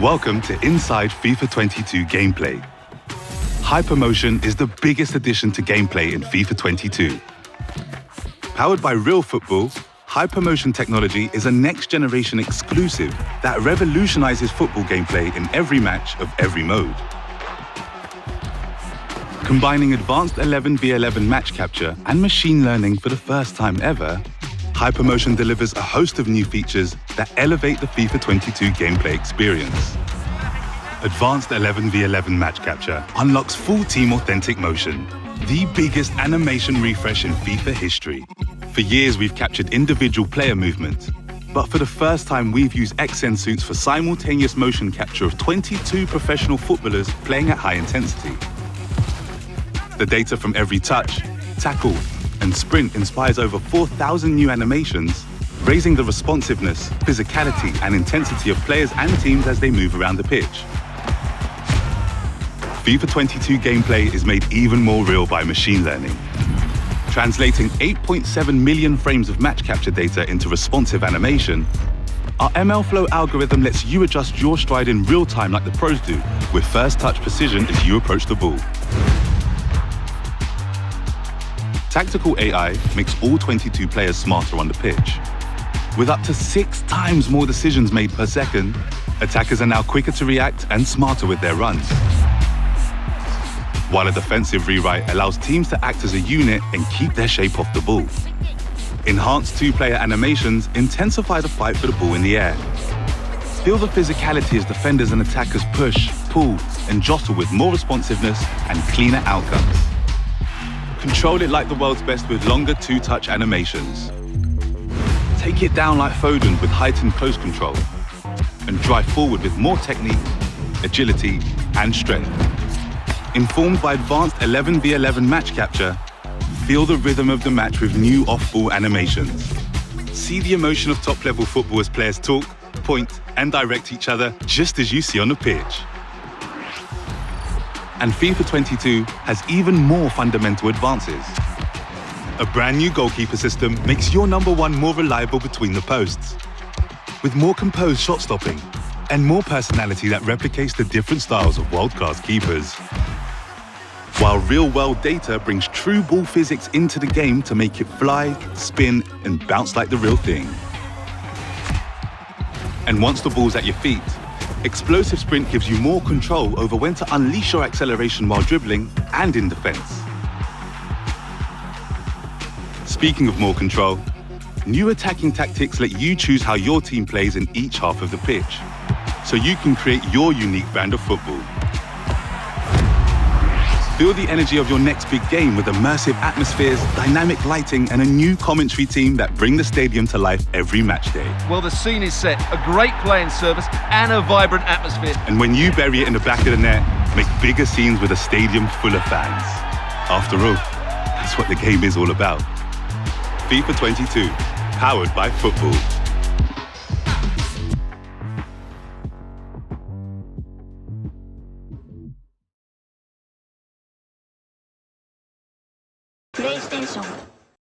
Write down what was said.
Welcome to Inside FIFA 22 Gameplay. Hypermotion is the biggest addition to gameplay in FIFA 22. Powered by real football, Hypermotion technology is a next generation exclusive that revolutionizes football gameplay in every match of every mode. Combining advanced 11v11 match capture and machine learning for the first time ever, Hypermotion delivers a host of new features that elevate the FIFA 22 gameplay experience. Advanced 11v11 match capture unlocks full team authentic motion, the biggest animation refresh in FIFA history. For years, we've captured individual player movement, but for the first time, we've used XN suits for simultaneous motion capture of 22 professional footballers playing at high intensity. The data from every touch, tackle, and sprint inspires over 4,000 new animations, raising the responsiveness, physicality, and intensity of players and teams as they move around the pitch. FIFA 22 gameplay is made even more real by machine learning. Translating 8.7 million frames of match capture data into responsive animation, our MLflow algorithm lets you adjust your stride in real time like the pros do, with first touch precision as you approach the ball. Tactical AI makes all 22 players smarter on the pitch. With up to six times more decisions made per second, attackers are now quicker to react and smarter with their runs. While a defensive rewrite allows teams to act as a unit and keep their shape off the ball. Enhanced two-player animations intensify the fight for the ball in the air. Feel the physicality as defenders and attackers push, pull, and jostle with more responsiveness and cleaner outcomes. Control it like the world's best with longer two-touch animations. Take it down like Foden with heightened close control. And drive forward with more technique, agility, and strength. Informed by advanced 11v11 match capture, feel the rhythm of the match with new off-ball animations. See the emotion of top-level football as players talk, point, and direct each other just as you see on the pitch. And FIFA 22 has even more fundamental advances. A brand new goalkeeper system makes your number one more reliable between the posts. With more composed shot stopping and more personality that replicates the different styles of world-class keepers. While real-world data brings true ball physics into the game to make it fly, spin, and bounce like the real thing. And once the ball's at your feet, Explosive Sprint gives you more control over when to unleash your acceleration while dribbling and in defense. Speaking of more control, new attacking tactics let you choose how your team plays in each half of the pitch, so you can create your unique brand of football. Feel the energy of your next big game with immersive atmospheres, dynamic lighting, and a new commentary team that bring the stadium to life every match day. Well, the scene is set. A great playing service and a vibrant atmosphere. And when you bury it in the back of the net, make bigger scenes with a stadium full of fans. After all, that's what the game is all about. FIFA 22, powered by football. 英雄。